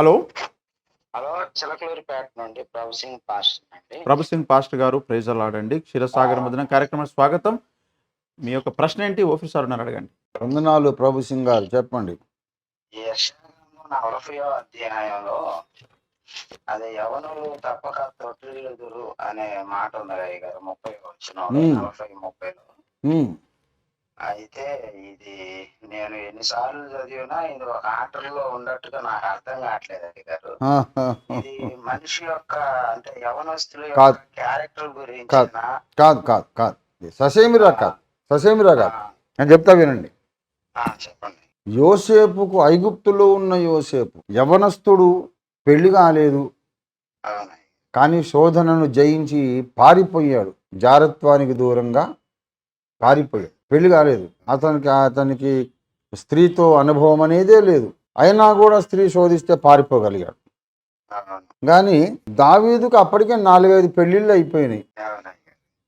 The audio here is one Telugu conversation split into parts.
హలో. హలో చిలకలూరిపేట నుండి ప్రభు సింగ్ పాస్టర్ అండి. ప్రభు సింగ్ పాస్టర్ గారు ప్రైజ్ అలాడండి క్షీరసాగర్ మధ్యన కార్యక్రమం స్వాగతం. మీ యొక్క ప్రశ్న ఏంటి? ఆఫీసర్ ఉన్నారు అడగండి. వందనాలు ప్రభు సింగ్ గారు చెప్పండి. అధ్యాయంలో అది యవనులు తప్పక తొట్టిల్లుదురు అనే మాట ఉంది గారు ముప్పై వచ్చిన. నలభై ముప్పైలో. అయితే ఇది నేను ఎన్నిసార్లు చదివినా ఇది ఒక ఆటల్లో ఉన్నట్టుగా నాకు అర్థం కావట్లేదు అయ్య గారు. ఇది మనిషి యొక్క అంటే యవనస్తుల. యొక్క క్యారెక్టర్ గురించి కాదు. కాదు కాదు ససేమిరా కాదు. ససేమిరా కాదు. నేను చెప్తా వినండి. చెప్పండి. యోసేపుకు ఐగుప్తులో ఉన్న యోసేపు యవనస్తుడు పెళ్ళి కాలేదు. కానీ శోధనను జయించి పారిపోయాడు. జారత్వానికి దూరంగా పారిపోయాడు. పెళ్ళి కాలేదు. అతనికి అతనికి స్త్రీతో అనుభవం అనేదే లేదు. అయినా కూడా స్త్రీ శోధిస్తే పారిపోగలిగాడు. కానీ దావీదుకు అప్పటికే నాలుగైదు పెళ్ళిళ్ళు అయిపోయినాయి.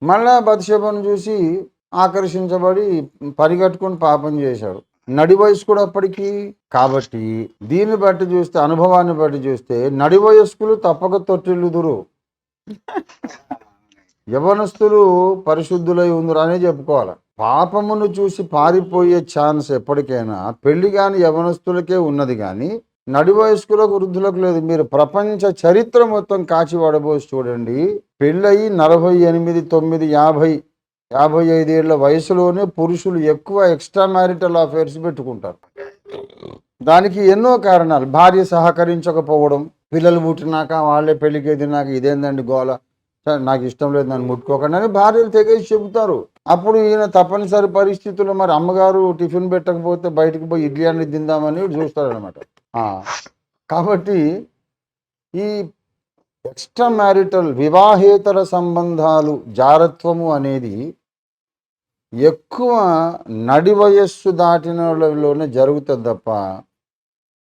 మళ్ళా బతిషేపను చూసి ఆకర్షించబడి పరిగట్టుకుని పాపం చేశాడు. నడి వయసు కూడా అప్పటికి కాబట్టి దీన్ని బట్టి చూస్తే అనుభవాన్ని బట్టి చూస్తే నడి వయస్కులు తప్పక తొట్టిల్లుదురు. యవనస్తులు పరిశుద్ధులై ఉందిరా అనే చెప్పుకోవాలి. పాపమును చూసి పారిపోయే ఛాన్స్ ఎప్పటికైనా పెళ్ళి కాని యవనస్తులకే ఉన్నది కానీ నడి వయస్కులకు వృద్ధులకు లేదు. మీరు ప్రపంచ చరిత్ర మొత్తం కాచి పడబోసి చూడండి. పెళ్ళయి నలభై ఎనిమిది తొమ్మిది యాభై యాభై ఐదేళ్ళ వయసులోనే పురుషులు ఎక్కువ ఎక్స్ట్రా మ్యారిటల్ అఫైర్స్ పెట్టుకుంటారు. దానికి ఎన్నో కారణాలు. భార్య సహకరించకపోవడం పిల్లలు పుట్టినాక వాళ్ళే పెళ్ళికి ఎదినాక ఇదేందండి గోల? సరే, నాకు ఇష్టం లేదు నన్ను ముట్టుకోకండి అని భార్యలు తెగేసి చెబుతారు. అప్పుడు ఈయన తప్పనిసరి పరిస్థితుల్లో మరి అమ్మగారు టిఫిన్ పెట్టకపోతే బయటకు పోయి ఇడ్లీ అన్ని తిందామని చూస్తారనమాట కాబట్టి ఈ ఎక్స్ట్రా మ్యారిటల్ వివాహేతర సంబంధాలు జారత్వము అనేది ఎక్కువ నడి వయస్సు దాటిన వాళ్ళలోనే జరుగుతుంది తప్ప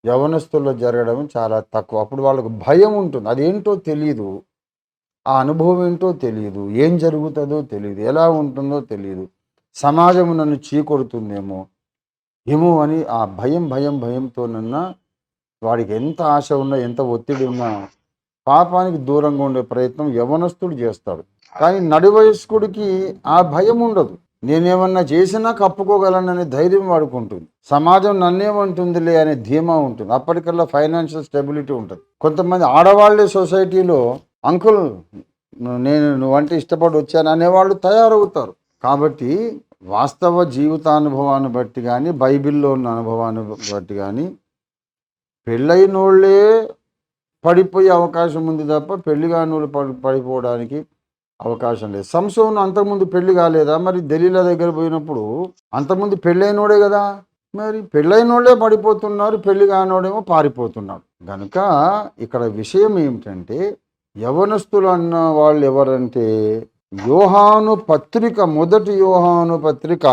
యవనస్తుల్లో జరగడం చాలా తక్కువ. అప్పుడు వాళ్ళకు భయం ఉంటుంది. అదేంటో తెలియదు ఆ అనుభవం ఏంటో తెలియదు ఏం జరుగుతుందో తెలియదు ఎలా ఉంటుందో తెలియదు సమాజం నన్ను చీకొడుతుందేమో ఏమో అని ఆ భయం భయం భయంతోనన్నా వాడికి ఎంత ఆశ ఉన్నా ఎంత ఒత్తిడి ఉన్నా పాపానికి దూరంగా ఉండే ప్రయత్నం యవనస్తుడు చేస్తాడు. కానీ నడి వయస్కుడికి ఆ భయం ఉండదు. నేనేమన్నా చేసినా కప్పుకోగలననే ధైర్యం వాడుకుంటుంది. సమాజం నన్నేమంటుందిలే అనే ధీమా ఉంటుంది. అప్పటికల్లా ఫైనాన్షియల్ స్టెబిలిటీ ఉంటుంది. కొంతమంది ఆడవాళ్ళే సొసైటీలో అంకుల్ నేను నువ్వంటే ఇష్టపడి వచ్చాను అనేవాళ్ళు తయారవుతారు. కాబట్టి వాస్తవ జీవితానుభవాన్ని బట్టి కానీ బైబిల్లో ఉన్న అనుభవాన్ని బట్టి కానీ పెళ్ళైనోళ్ళే పడిపోయే అవకాశం ఉంది తప్ప పెళ్ళి కాని పడి పడిపోవడానికి అవకాశం లేదు. సంసోను అంతకుముందు పెళ్ళి కాలేదా? మరి దలీల దగ్గర పోయినప్పుడు అంతకుముందు పెళ్ళైనోడే కదా? మరి పెళ్ళైనోళ్ళే పడిపోతున్నారు పెళ్ళి కానోడేమో పారిపోతున్నాడు కనుక ఇక్కడ విషయం ఏమిటంటే యవనస్తులు అన్న వాళ్ళు ఎవరంటే యోహాను పత్రిక మొదటి యోహాను పత్రిక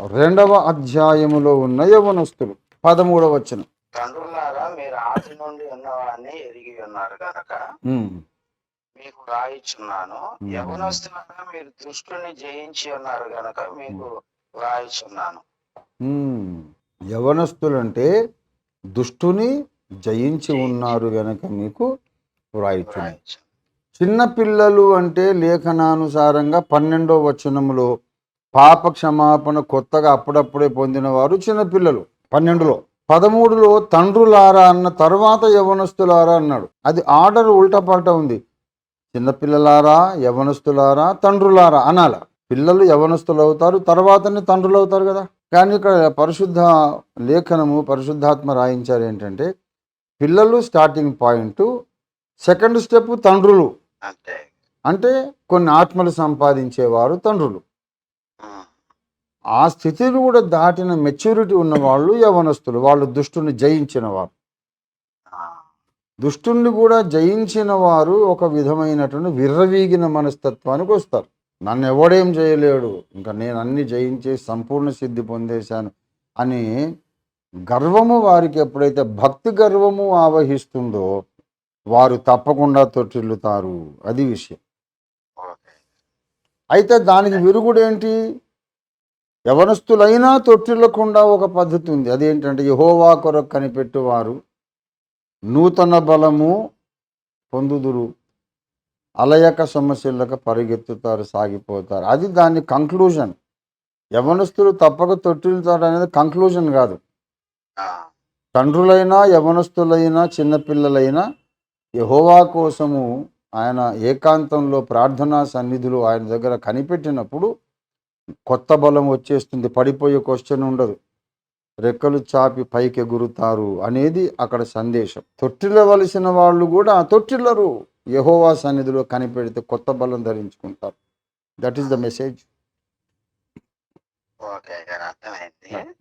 రెండవ అధ్యాయములో ఉన్న యవనస్తులు. పదమూడవ వచనం. తండ్రులారా మీరు ఆది నుండి ఉన్నవాన్ని ఎరిగి ఉన్నారు గనక ఉమ్, మీకు రాయిచున్నాను. యవనస్తులారా మీరు దుష్టుని జయించి ఉన్నారు గనక మీకు రాయిచున్నాను. యవనస్తులంటే దుష్టుని జయించి ఉన్నారు గనక మీకు వ్రాయిచున్నారు రాయిచు చిన్న పిల్లలు అంటే లేఖనానుసారంగా పన్నెండో వచనములో పాప క్షమాపణ కొత్తగా అప్పుడప్పుడే పొందిన వారు చిన్నపిల్లలు పన్నెండులో. పదమూడులో తండ్రులారా అన్న తర్వాత యవనస్తులారా అన్నాడు. అది ఆర్డర్ ఉల్టా పల్టా ఉంది. చిన్నపిల్లలారా యవనస్తులారా తండ్రులారా అనాల. పిల్లలు యవనస్తులు అవుతారు తర్వాతనే తండ్రులు అవుతారు కదా. కానీ ఇక్కడ పరిశుద్ధ లేఖనము పరిశుద్ధాత్మ రాయించారు ఏంటంటే పిల్లలు స్టార్టింగ్ పాయింట్ సెకండ్ స్టెప్ తండ్రులు. అంటే కొన్ని ఆత్మలు సంపాదించేవారు తండ్రులు. ఆ. స్థితిని కూడా దాటిన మెచ్యూరిటీ ఉన్న వాళ్ళు యవనస్తులు. వాళ్ళు దుష్టుని జయించిన వారు ఆ, దుష్టుణ్ణి కూడా జయించిన వారు ఒక విధమైనటువంటి విర్రవీగిన మనస్తత్వానికి వస్తారు. నన్ను ఎవడేం చేయలేడు. ఇంకా నేను అన్ని జయించి సంపూర్ణ సిద్ధి పొందేశాను అని గర్వము వారికి ఎప్పుడైతే భక్తి గర్వము ఆవహిస్తుందో వారు తప్పకుండా తొట్టిల్లుతారు. అది విషయం. అయితే దానికి విరుగుడేంటి? యవనస్తులైనా తొట్టిల్లకుండా ఒక పద్ధతి ఉంది. అదేంటంటే యహోవా కొరకు కనిపెట్టువారు నూతన బలము పొందుదురు. అలయక సమస్యలకు పరిగెత్తుతారు సాగిపోతారు. అది దాని కంక్లూజన్ యవనస్తులు తప్పక తొట్టిల్తారు అనేది కంక్లూజన్ కాదు. తండ్రులైనా యవనస్తులైనా చిన్నపిల్లలైనా యహోవా కోసము ఆయన ఏకాంతంలో ప్రార్థనా సన్నిధులు ఆయన దగ్గర కనిపెట్టినప్పుడు కొత్త బలం వచ్చేస్తుంది పడిపోయే క్వశ్చన్ ఉండదు. రెక్కలు చాపి పైకి ఎగురుతారు అనేది అక్కడ సందేశం. తొట్టిల్లవలసిన వాళ్ళు కూడా తొట్టిల్లరు. యహోవా సన్నిధిలో కనిపెడితే కొత్త బలం ధరించుకుంటారు. That is the message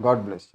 God bless